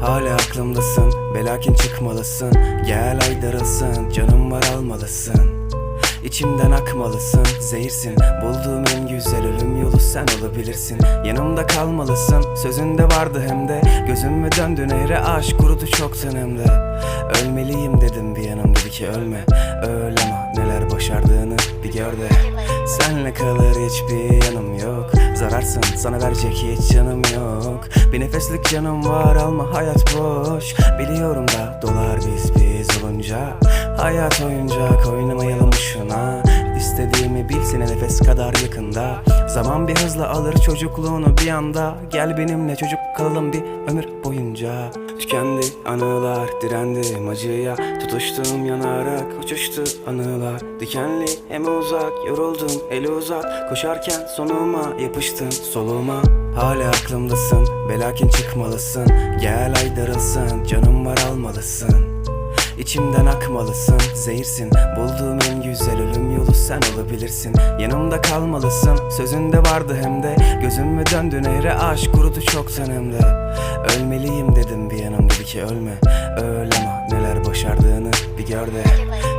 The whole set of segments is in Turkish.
Hala aklımdasın Velakin çıkmalısın. Gel ay darılsın Canım var almalısın. İçimden akmalısın Zehirsin. Bulduğum en güzel ölüm yolu sen olabilirsin. Yanımda kalmalısın Sözünde vardı hem de. Gözüm döndü nehre aşk kurudu çoktan hem de. Ölmeliyim dedim bir yanım dedi ki ölme. Öyle ama neler başardığını bir gör de. Senle kalır hiçbir yanım yok Zararsın sana verecek hiç canım yok. Bir nefeslik canım var alma hayat boş. Biliyorum da dolar biz biz olunca Hayat oyuncak oynamayalım şuna İstediğimi bilsene nefes kadar yakında. Zaman bir hızla alır çocukluğunu bir anda. Gel benimle çocuk kalalım bir ömür boyunca. Tükendi anılar direndim acıya. Tutuştum yanarak uçuştu anılar. Dikenli hem uzak yoruldum eli uzak. Koşarken sonuma yapıştın soluma. Hala aklımdasın velakin çıkmalısın. Gel ay darılsın canım var almalısın. İçimden akmalısın Zehirsin. Bulduğum en güzel ölüm yolu sen olabilirsin. Yanımda kalmalısın. Sözünde vardı hem de. Gözüm döndü nehre. Aşk kurudu çoktan hem de Ölmeliyim dedim bir yanım. Dedi ki ölme. Öyle ama neler başardığını bir gör de.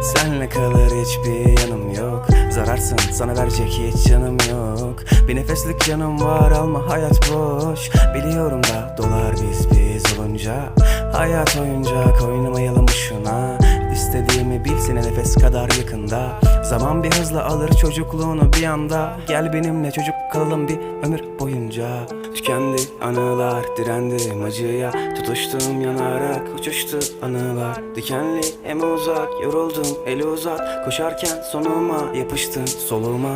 Senle kalır hiçbir yanım yok. Zararsın. Sana verecek hiç canım yok. Bir nefeslik canım var. Alma. Hayat boş. Biliyorum da dolar biz biz olunca. Hayat oyuncak. Oynamayalım şuna İstediğimi bilsene nefes kadar yakında. Zaman bir hızla alır çocukluğunu bir anda. Gel benimle çocuk kalalım bir ömür boyunca. Tükendi anılar direndim acıya. Tutuştum yanarak uçuştu anılar. Dikenli hem uzak yoruldum eli uzak. Koşarken sonuma yapıştın soluma